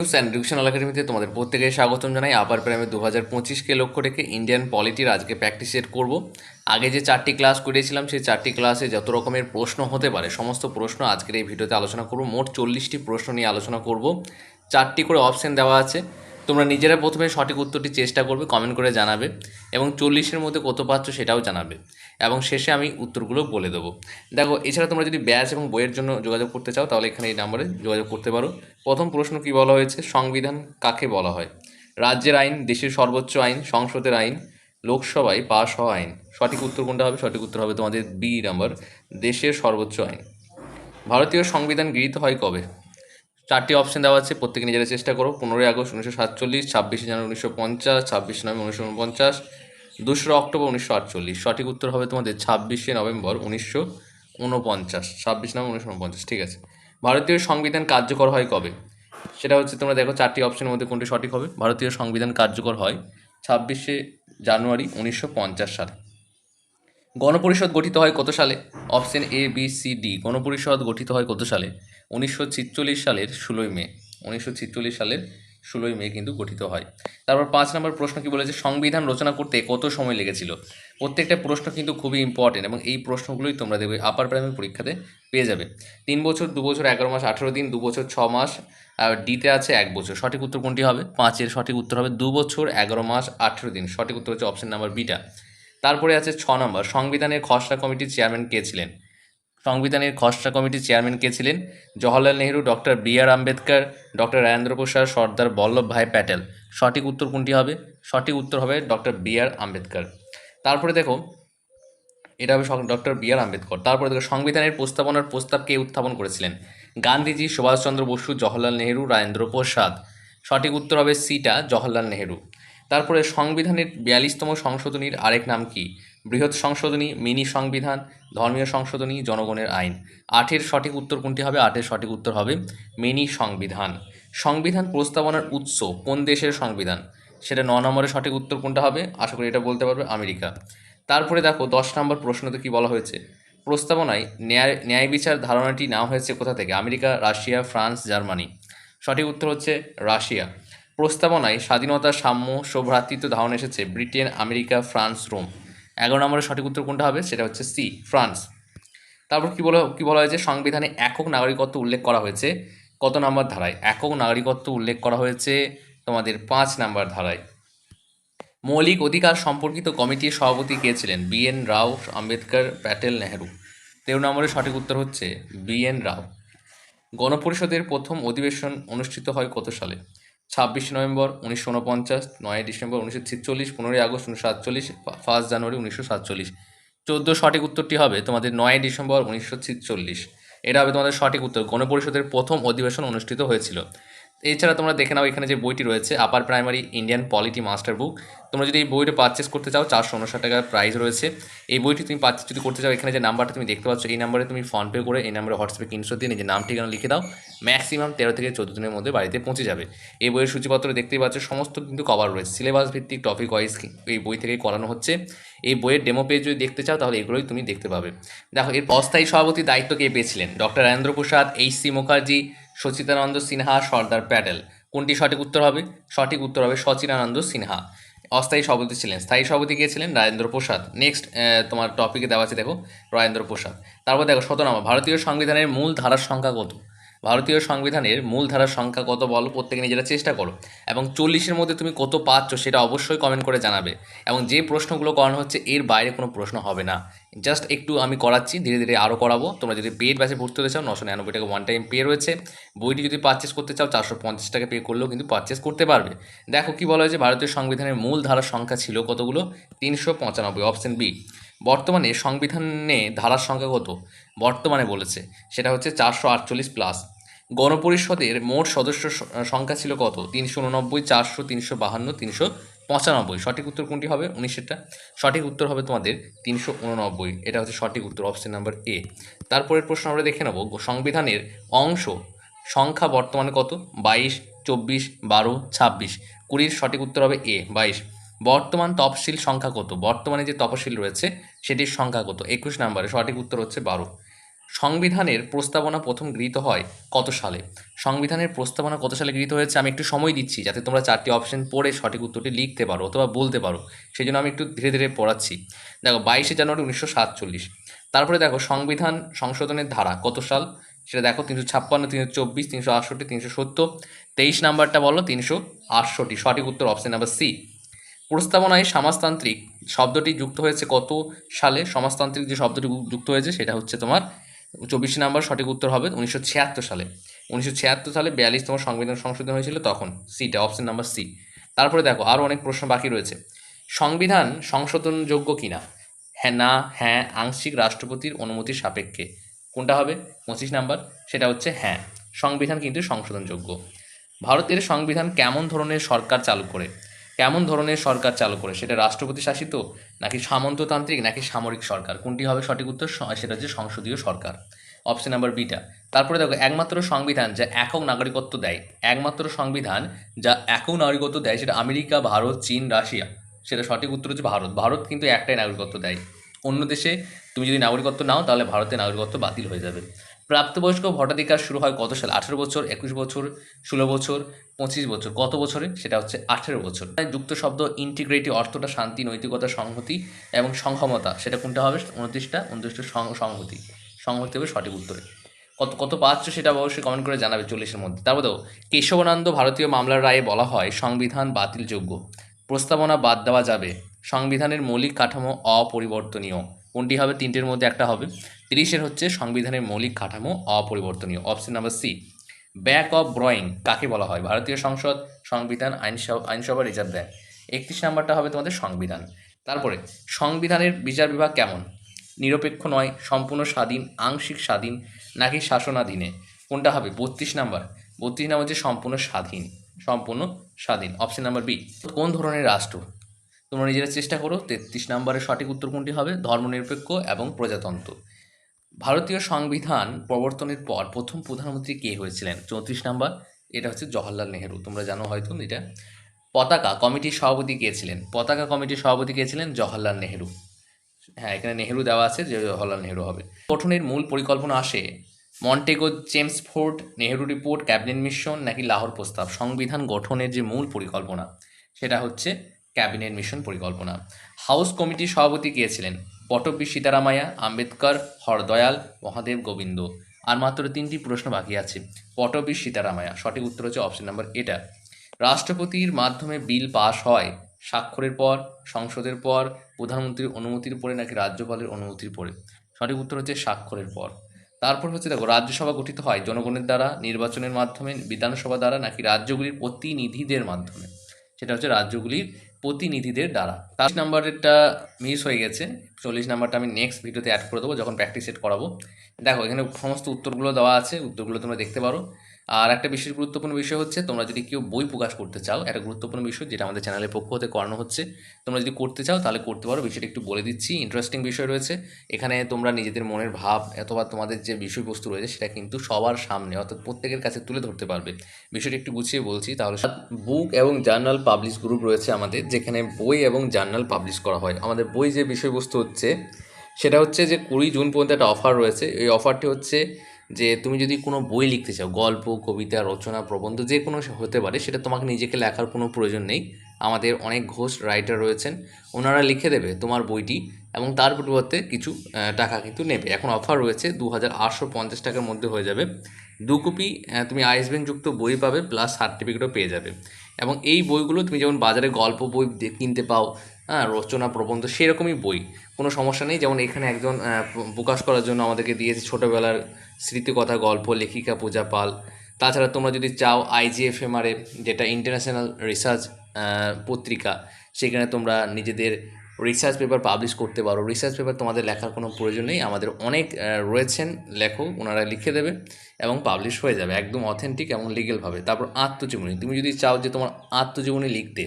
News and educational একাডেমিতে তোমাদের প্রত্যেকে স্বাগতম জানাই। আপার প্রাইমে দু হাজার পঁচিশকে লক্ষ্য রেখে ইন্ডিয়ান পলিটির আজকে প্র্যাকটিস করব করব। আগে যে চারটি ক্লাস করিয়েছিলাম সেই চারটি ক্লাসে যত রকমের প্রশ্ন হতে পারে, সমস্ত প্রশ্ন আজকের এই ভিডিওতে আলোচনা করব। মোট চল্লিশটি প্রশ্ন নিয়ে আলোচনা করব। চারটি করে অপশন দেওয়া আছে। তোমরা নিজেরা প্রথমে সঠিক উত্তরটি চেষ্টা করবে কমেন্ট করে জানাবে এবং চল্লিশের মধ্যে কত পাচ্ছ সেটাও জানাবে এবং শেষে আমি উত্তরগুলো বলে দেবো। দেখো, এছাড়া তোমরা যদি ব্যাচ এবং বইয়ের জন্য যোগাযোগ করতে চাও, তাহলে এখানে এই নাম্বারে যোগাযোগ করতে পারো। প্রথম প্রশ্ন কি বলা হয়েছে? সংবিধান কাকে বলা হয়? রাজ্যের আইন, দেশের সর্বোচ্চ আইন, সংসদের আইন, লোকসভায় পাশ হওয়া আইন। সঠিক উত্তর কোনটা হবে? সঠিক উত্তর হবে তোমাদের বি নাম্বার দেশের সর্বোচ্চ আইন। ভারতীয় সংবিধান গৃহীত হয় কবে? চারটি অপশন দেওয়া আছে, প্রত্যেকে নিজেরা চেষ্টা করো। পনেরোই আগস্ট উনিশশো সাতচল্লিশ, ছাব্বিশে জানুয়ারি উনিশশো পঞ্চাশ, ছাব্বিশে নভেম্বর উনিশশো উনপঞ্চাশ দোসরা অক্টোবর উনিশশো আটচল্লিশ। সঠিক উত্তর হবে তোমাদের ছাব্বিশে নভেম্বর উনিশশো উনপঞ্চাশ, ছাব্বিশ নভেম্বর উনিশশো উনপঞ্চাশ, ঠিক আছে? ভারতীয় সংবিধান কার্যকর হয় কবে? সেটা হচ্ছে তোমরা দেখো চারটি অপশনের মধ্যে কোনটি সঠিক হবে। ভারতীয় সংবিধান কার্যকর হয় ছাব্বিশে জানুয়ারি উনিশশো পঞ্চাশ সালে। গণপরিষদ গঠিত হয় কত সালে? Option A B C D গণপরিষদ গঠিত হয় কত সালে? উনিশশো সালের ষোলোই মে, উনিশশো সালের ষোলোই মে কিন্তু গঠিত হয়। তারপর পাঁচ নম্বর প্রশ্ন কি বলেছে? সংবিধান রচনা করতে কত সময় লেগেছিল? প্রত্যেকটা প্রশ্ন কিন্তু খুবই ইম্পর্টেন্ট এবং এই প্রশ্নগুলোই তোমরা দেখবে আপার প্রাইমারি পরীক্ষাতে পেয়ে যাবে। তিন বছর, দু বছর, এগারো মাস, আঠেরো দিন, দু বছর, ছ মাস, আর ডিতে আছে এক বছর। সঠিক উত্তর কোনটি হবে? পাঁচের সঠিক উত্তর হবে দু বছর, এগারো মাস, আঠেরো দিন। সঠিক উত্তর হচ্ছে অপশন নাম্বার বিটা তারপরে আছে ছ নম্বর। সংবিধানের খসড়া কমিটির চেয়ারম্যান কে ছিলেন? সংবিধানের খসড়া কমিটির চেয়ারম্যান কে ছিলেন? Jawaharlal Nehru, doctor B R Ambedkar, doctor Rajendra Prasad, Sardar Vallabhbhai Patel. সঠিক উত্তর কোনটি হবে? সঠিক উত্তর হবে ডক্টর বি আর আম্বেদকর। তারপরে দেখো, এটা হবে ডক্টর বি আর আম্বেদকর। তারপরে দেখো, সংবিধানের প্রস্তাবনার প্রস্তাব কে উত্থাপন করেছিলেন? গান্ধীজি, সুভাষচন্দ্র বসু, জওহরলাল নেহরু, রাজেন্দ্র প্রসাদ। সঠিক উত্তর হবে সিটা জওহরলাল নেহরু। তারপরে সংবিধানের বিয়াল্লিশতম সংশোধনীর আরেক নাম কি? বৃহৎ সংশোধনী, মিনি সংবিধান, ধর্মীয় সংশোধনী, জনগণের আইন। আটের সঠিক উত্তর কোনটি হবে? আটের সঠিক উত্তর হবে মিনি সংবিধান। সংবিধান প্রস্তাবনার উৎস কোন দেশের সংবিধান? সেটা ন নম্বরে সঠিক উত্তর কোনটা হবে? আশা করি এটা বলতে পারবে, আমেরিকা। তারপরে দেখো, দশ নম্বর প্রশ্নতে কি বলা হয়েছে? প্রস্তাবনায় ন্যায় ন্যায় বিচার ধারণাটি নেওয়া হয়েছে কোথা থেকে? America, Russia, France, Germany. সঠিক উত্তর হচ্ছে রাশিয়া। প্রস্তাবনায় স্বাধীনতা, সাম্য, সৌভ্রাতৃত্ব ধারণা এসেছে ব্রিটেন, আমেরিকা, ফ্রান্স, রোম। এগারো নম্বরের সঠিক উত্তর কোনটা হবে? সেটা হচ্ছে সি, ফ্রান্স। তারপর কী বলা, কি বলা হয়েছে? সংবিধানে একক নাগরিকত্ব উল্লেখ করা হয়েছে। কত নম্বর ধারায়? একক নাগরিকত্ব উল্লেখ করা হয়েছে তোমাদের পাঁচ নাম্বার ধারায়। মৌলিক অধিকার সম্পর্কিত কমিটির সভাপতি কে ছিলেন? B N Rau, Ambedkar, Patel Nehru. তেরো নম্বরের সঠিক উত্তর হচ্ছে বি এন রাও। গণপরিষদের প্রথম অধিবেশন অনুষ্ঠিত হয় কত সালে? ছাব্বিশে নভেম্বর উনিশশো উনপঞ্চাশ, নয় ডিসেম্বর উনিশশো ছিচল্লিশ, পনেরোই আগস্ট উনিশশো সাতচল্লিশ ফার্স্ট জানুয়ারি উনিশশো সাতচল্লিশ। চোদ্দ সঠিক উত্তরটি হবে তোমাদের নয় ডিসেম্বর উনিশশো ছিচল্লিশ। এটা হবে তোমাদের সঠিক উত্তর। গণপরিষদের প্রথম অধিবেশন অনুষ্ঠিত হয়েছিল। এছাড়া তোমরা দেখে নাও এখানে যে বইটি রয়েছে upper primary Indian polity master book তোমরা যদি এই বইটা পারচেস করতে চাও, চারশো উনষাট টাকার প্রাইস রয়েছে। এই বইটি তুমি পারচেস যদি করতে চাও, এখানে যে নাম্বারটা তুমি দেখতে পাচ্ছ, এই নাম্বারে তুমি ফোনপে করে, এই নাম্বারে হোয়াটসঅ্যাপে কিনশো দিয়ে নিজের নাম, ঠিকানা লিখে দাও। ম্যাক্সিমাম তেরো থেকে চোদ্দ দিনের মধ্যে বাড়িতে পৌঁছে যাবে। এই বইয়ের সূচিপত্র দেখতেই পাচ্ছ, সমস্ত কিন্তু কভার রয়েছে। সিলেবাস ভিত্তিক টপিক ওয়াইজ এই বই থেকেই করানো হচ্ছে। এই বইয়ের ডেমো পেজ যদি দেখতে চাও, তাহলে এগুলোই তুমি দেখতে পাবে। দেখো, এর অস্থায়ী সভাপতির দায়িত্ব কে পেয়েছিলেন? Doctor Rajendra Prasad H C Mukherjee Sachchidananda Sinha, Sardar Patel. কোনটি সঠিক উত্তর হবে? সঠিক উত্তর হবে সচিনানন্দ সিনহা। অস্থায়ী সভাপতি ছিলেন। স্থায়ী সভাপতি কে ছিলেন? রাজেন্দ্র প্রসাদ। নেক্সট তোমার টপিকে দেওয়া আছে দেখো, রাজেন্দ্র প্রসাদ। তারপর দেখো শত নম্বর ভারতীয় সংবিধানের মূল ধারার সংখ্যা কত? ভারতীয় সংবিধানের মূল ধারার সংখ্যা কত বলো, প্রত্যেকে নিজেরা চেষ্টা করো। এবং চল্লিশের মধ্যে তুমি কত পাচ্ছ সেটা অবশ্যই কমেন্ট করে জানাবে। এবং যে প্রশ্নগুলো করানো হচ্ছে, এর বাইরে কোনো প্রশ্ন হবে না। জাস্ট একটু আমি করাচ্ছি, ধীরে ধীরে আরও করাবো। তোমরা যদি পেড ব্যাচে ভর্তি হতে চাও, নশো নিরানব্বই টাকা ওয়ান টাইম পে রয়েছে। বইটি যদি পারচেস করতে চাও, চারশো পঞ্চাশ টাকা পে করলেও কিন্তু পারচেস করতে পারবে। দেখো কি বলা হয়েছে, ভারতীয় সংবিধানের মূল ধারার সংখ্যা ছিল কতগুলো? তিনশো পঁচানব্বই অপশন বি বর্তমানে সংবিধানে ধারার সংখ্যা কত? বর্তমানে বলেছে। সেটা হচ্ছে চারশো আটচল্লিশ প্লাস গণপরিষদের মোট সদস্য সংখ্যা ছিল কত? তিনশো উননব্বই, চারশো, তিনশো বাহান্ন, তিনশো পঁচানব্বই। সঠিক উত্তর কোনটি হবে? উনিশেরটা সঠিক উত্তর হবে তোমাদের তিনশো উননব্বই। এটা হচ্ছে সঠিক উত্তর অপশন নাম্বার এ তারপরের প্রশ্ন আমরা দেখে নেব। সংবিধানের অংশ সংখ্যা বর্তমানে কত? বাইশ, চব্বিশ, বারো, ছাব্বিশ। কুড়ির সঠিক উত্তর হবে এ বাইশ। বর্তমান তফসিল সংখ্যা কত? বর্তমানে যে তফসিল রয়েছে, সেটির সংখ্যা কত? একুশ নাম্বারে সঠিক উত্তর হচ্ছে বারো। সংবিধানের প্রস্তাবনা প্রথম গৃহীত হয় কত সালে? সংবিধানের প্রস্তাবনা কত সালে গৃহীত হয়েছে? আমি একটু সময় দিচ্ছি যাতে তোমরা চারটি অপশন পড়ে সঠিক উত্তরটি লিখতে পারো অথবা বলতে পারো। সেই জন্য আমি একটু ধীরে ধীরে পড়াচ্ছি। দেখো, বাইশে জানুয়ারি উনিশশো সাতচল্লিশ। তারপরে দেখো, সংবিধান সংশোধনের ধারা কত সাল? সেটা দেখো, তিনশো ছাপ্পান্ন, তিনশো চব্বিশ, তিনশো আটষট্টি, তিনশো সত্তর। তেইশ নাম্বারটা বলো, তিনশো আটষট্টি। সঠিক উত্তর অপশন নাম্বার সি। প্রস্তাবনায় সমাজতান্ত্রিক শব্দটি যুক্ত হয়েছে কত সালে? সমাজতান্ত্রিক যে শব্দটি যুক্ত হয়েছে সেটা হচ্ছে তোমার চব্বিশ নাম্বার সঠিক উত্তর হবে উনিশশো ছিয়াত্তর সালে। উনিশশো ছিয়াত্তর সালে বিয়াল্লিশতম সংবিধান সংশোধন হয়েছিল তখন সিটা অপশন নাম্বার সি তারপরে দেখো আরও অনেক প্রশ্ন বাকি রয়েছে। সংবিধান সংশোধনযোগ্য কিনা? হ্যাঁ না হ্যাঁ আংশিক রাষ্ট্রপতির অনুমতির সাপেক্ষে। কোনটা হবে? পঁচিশ নাম্বার। সেটা হচ্ছে হ্যাঁ সংবিধান কিন্তু সংশোধনযোগ্য। ভারতের সংবিধান কেমন ধরনের সরকার চালু করে? কেমন ধরনের সরকার চালু করে? সেটা রাষ্ট্রপতি শাসিত নাকি সামন্ততান্ত্রিক নাকি সামরিক সরকার? কোনটি হবে সঠিক উত্তর? সেটা হচ্ছে সংসদীয় সরকার। অপশন নাম্বার বিটা তারপরে দেখো, একমাত্র সংবিধান যা একক নাগরিকত্ব দেয়, একমাত্র সংবিধান যা একক নাগরিকত্ব দেয় সেটা আমেরিকা, ভারত, চীন, রাশিয়া। সেটা সঠিক উত্তর হচ্ছে ভারত। ভারত কিন্তু একটাই নাগরিকত্ব দেয়। অন্য দেশে তুমি যদি নাগরিকত্ব নাও, তাহলে ভারতের নাগরিকত্ব বাতিল হয়ে যাবে। প্রাপ্তবয়স্ক ভোটাধিকার শুরু হয় কত সালে? আঠেরো বছর, একুশ বছর, ষোলো বছর, পঁচিশ বছর। কত বছরে? সেটা হচ্ছে আঠেরো বছর। যুক্ত শব্দ ইন্টিগ্রেটি অর্থটা শান্তি, নৈতিকতা, সংহতি এবং সংহমতা। সেটা কোনটা হবে? উনত্রিশটা উনত্রিশটা সংহতি। সংহতি হবে সঠিক উত্তরে। কত কত পাচ্ছ সেটা অবশ্যই কমেন্ট করে জানাবে চল্লিশের মধ্যে। তারপর দেখো, কেশবানন্দ ভারতীয় মামলার রায়ে বলা হয়, সংবিধান বাতিলযোগ্য। প্রস্তাবনা বাদ দেওয়া যাবে। সংবিধানের মৌলিক কাঠামো অপরিবর্তনীয়। কোনটি হবে? তিনটের মধ্যে একটা হবে। তিরিশের হচ্ছে সংবিধানের মৌলিক কাঠামো অপরিবর্তনীয়। অপশন নাম্বার সি ব্যাক অফ ব্রয়িং কাকে বলা হয়? ভারতীয় সংসদ সংবিধান আইনসভা আইনসভা রিজার্ভ ব্যাংক একত্রিশ নাম্বারটা হবে তোমাদের সংবিধান। তারপরে, সংবিধানের বিচার বিভাগ কেমন? নিরপেক্ষ নয়, সম্পূর্ণ স্বাধীন, আংশিক স্বাধীন, নাকি শাসনাধীনে? কোনটা হবে? বত্রিশ নাম্বার। বত্রিশ নাম্বার হচ্ছে সম্পূর্ণ স্বাধীন সম্পূর্ণ স্বাধীন। অপশন নাম্বার বি কোন ধরনের রাষ্ট্র তোমরা নিজেরা চেষ্টা করো, তেত্রিশ নম্বরের সঠিক উত্তর কোনটি হবে? ধর্মনিরপেক্ষ এবং প্রজাতন্ত্র। ভারতীয় সংবিধান প্রবর্তনের পর প্রথম প্রধানমন্ত্রী কে হয়েছিলেন? চৌত্রিশ নাম্বার, এটা হচ্ছে জওহরলাল নেহেরু। তোমরা জানো হয়তো এটা। পতাকা কমিটির সভাপতি কে ছিলেন? পতাকা কমিটির সভাপতি কে ছিলেন? জওহরলাল নেহেরু। হ্যাঁ এখানে নেহেরু দেওয়া আছে যে জওহরলাল নেহেরু হবে। গঠনের মূল পরিকল্পনা আসে Montagu Chelmsford Nehru report cabinet mission নাকি লাহোর প্রস্তাব? সংবিধান গঠনের যে মূল পরিকল্পনা, সেটা হচ্ছে ক্যাবিনেট মিশন পরিকল্পনা। হাউস কমিটির সভাপতি কে ছিলেন? পটব্বী সীতারামায়া আম্বেদকর, হরদয়াল, মহাদেব গোবিন্দ। আর মাত্র তিনটি প্রশ্ন বাকি আছে। পটব্বী সীতারামায়া সঠিক উত্তর হচ্ছে অপশন নাম্বার এটা। রাষ্ট্রপতির মাধ্যমে বিল পাস হয় স্বাক্ষরের পর, সংসদের পর, প্রধানমন্ত্রীর অনুমতির পরে নাকি রাজ্যপালের অনুমতির পরে? সঠিক উত্তর হচ্ছে স্বাক্ষরের পর। তারপর হচ্ছে দেখো, রাজ্যসভা গঠিত হয় জনগণের দ্বারা, নির্বাচনের মাধ্যমে, বিধানসভা দ্বারা নাকি রাজ্যগুলির প্রতিনিধিদের মাধ্যমে? সেটা হচ্ছে রাজ্যগুলির প্রতিনিধিদের দ্বারা। তার নাম্বারেরটা মিস হয়ে গেছে। চল্লিশ নাম্বারটা আমি নেক্সট ভিডিওতে অ্যাড করে দেবো, যখন প্র্যাকটিস সেট করাবো। দেখো, এখানে সমস্ত উত্তরগুলো দেওয়া আছে, উত্তরগুলো তোমরা দেখতে পারো। আর একটা বিশেষ গুরুত্বপূর্ণ বিষয় হচ্ছে, তোমরা যদি কেউ বই প্রকাশ করতে চাও, একটা গুরুত্বপূর্ণ বিষয় যেটা আমাদের চ্যানেলের পক্ষ হতে করানো হচ্ছে, তোমরা যদি করতে চাও তাহলে করতে পারো। বিষয়টা একটু বলে দিচ্ছি ইন্টারেস্টিং বিষয় রয়েছে। এখানে তোমরা নিজেদের মনের ভাব অথবা তোমাদের যে বিষয়বস্তু রয়েছে সেটা কিন্তু সবার সামনে অর্থাৎ প্রত্যেকের কাছে তুলে ধরতে পারবে। বিষয়টা একটু গুছিয়ে বলছি, তাহলে বুক এবং জার্নাল পাবলিশ গ্রুপ রয়েছে আমাদের, যেখানে বই এবং জার্নাল পাবলিশ করা হয়। আমাদের বই যে বিষয়বস্তু হচ্ছে, সেটা হচ্ছে যে কুড়ি জুন পর্যন্ত একটা অফার রয়েছে। এই অফারটি হচ্ছে যে তুমি যদি কোনো বই লিখতে চাও, গল্প, কবিতা, রচনা, প্রবন্ধ, যে কোনো হতে পারে, সেটা তোমাকে নিজেকে লেখার কোনো প্রয়োজন নেই। আমাদের অনেক ঘোষ রাইটার রয়েছেন, ওনারা লিখে দেবে তোমার বইটি এবং তার পরিবর্তে কিছু টাকা কিন্তু নেবে। এখন অফার রয়েছে দু হাজার আটশো পঞ্চাশ টাকার মধ্যে হয়ে যাবে। দু কপি তুমি আইসব্যাংক যুক্ত বই পাবে, প্লাস সার্টিফিকেটও পেয়ে যাবে। এবং এই বইগুলো তুমি যেমন বাজারে গল্প বই কিনতে পাও হ্যাঁ রচনা, প্রবন্ধ সেরকমই বই। কোনো সমস্যা নেই। যেমন এখানে একজন প্রকাশ করার জন্য আমাদেরকে দিয়েছে ছোটোবেলার স্মৃতিকথা, গল্প, লেখিকা, পূজা পাল। তাছাড়া তোমরা যদি চাও আইজিএফএমআরএ যেটা ইন্টারন্যাশনাল রিসার্চ পত্রিকা, সেখানে তোমরা নিজেদের রিসার্চ পেপার পাবলিশ করতে পারো। রিসার্চ পেপার তোমাদের লেখার কোনো প্রয়োজন নেই। আমাদের অনেক রয়েছেন লেখক, ওনারা লিখে দেবে এবং পাবলিশ হয়ে যাবে। একদম অথেন্টিক এবং লিগেলভাবে তারপর আত্মজীবনী। তুমি যদি চাও যে তোমার আত্মজীবনী লিখতে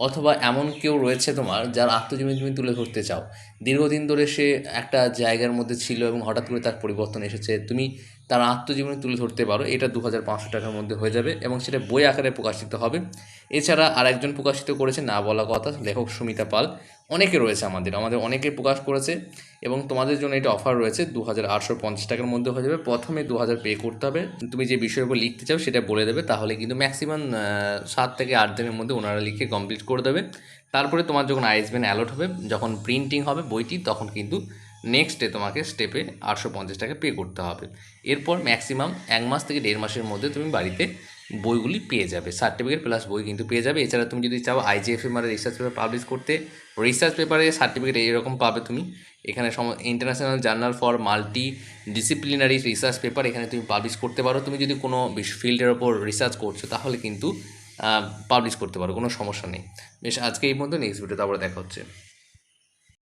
অথবা এমন কেউ রয়েছে তোমার যার আত্মজীবনী তুমি তুলে ধরতে চাও। দীর্ঘদিন ধরে সে একটা জায়গার মধ্যে ছিল এবং হঠাৎ করে তার পরিবর্তন এসেছে। তুমি তার আত্মজীবনী তুলে ধরতে পারো। এটা দু হাজার পাঁচশো টাকার মধ্যে হয়ে যাবে এবং সেটা বই আকারে প্রকাশিত হবে। এছাড়া আরেকজন প্রকাশিত করেছে না বলা কথা, লেখক সুমিতা পাল। অনেকে রয়েছে আমাদের আমাদের অনেকে প্রকাশ করেছে এবং তোমাদের জন্য এটা অফার রয়েছে। দু হাজার আটশো পঞ্চাশ টাকার মধ্যে হয়ে যাবে। প্রথমে দু হাজার পে করতে হবে। তুমি যে বিষয়ের উপর লিখতে চাও সেটা বলে দেবে, তাহলে কিন্তু ম্যাক্সিমাম সাত থেকে আট দিনের মধ্যে ওনারা লিখে কমপ্লিট করে দেবে। তারপরে তোমার যখন আইএসবেন অ্যালট হবে, যখন প্রিন্টিং হবে বইটি, তখন কিন্তু নেক্সট ডে তোমাকে স্টেপে আটশো পঞ্চাশ টাকা পে করতে হবে। এরপর ম্যাক্সিমাম এক মাস থেকে দেড় মাসের মধ্যে তুমি বাড়িতে বইগুলি পেয়ে যাবে। সার্টিফিকেট প্লাস বই কিন্তু পেয়ে যাবে। এছাড়া তুমি যদি চাও আইজিএফএম আর রিসার্চ পেপার পাবলিশ করতে রিসার্চ পেপারে সার্টিফিকেট এরকম পাবে তুমি। এখানে some international journal for multidisciplinary research paper এখানে তুমি পাবলিশ করতে পারো। তুমি যদি কোনো ফিল্ডের ওপর রিসার্চ করছ, তাহলে কিন্তু পাবলিশ করতে পারো। কোনো সমস্যা নেই। বেশ, আজকে এই মধ্যে নেক্সট ভিডিওতে আবার দেখা হচ্ছে।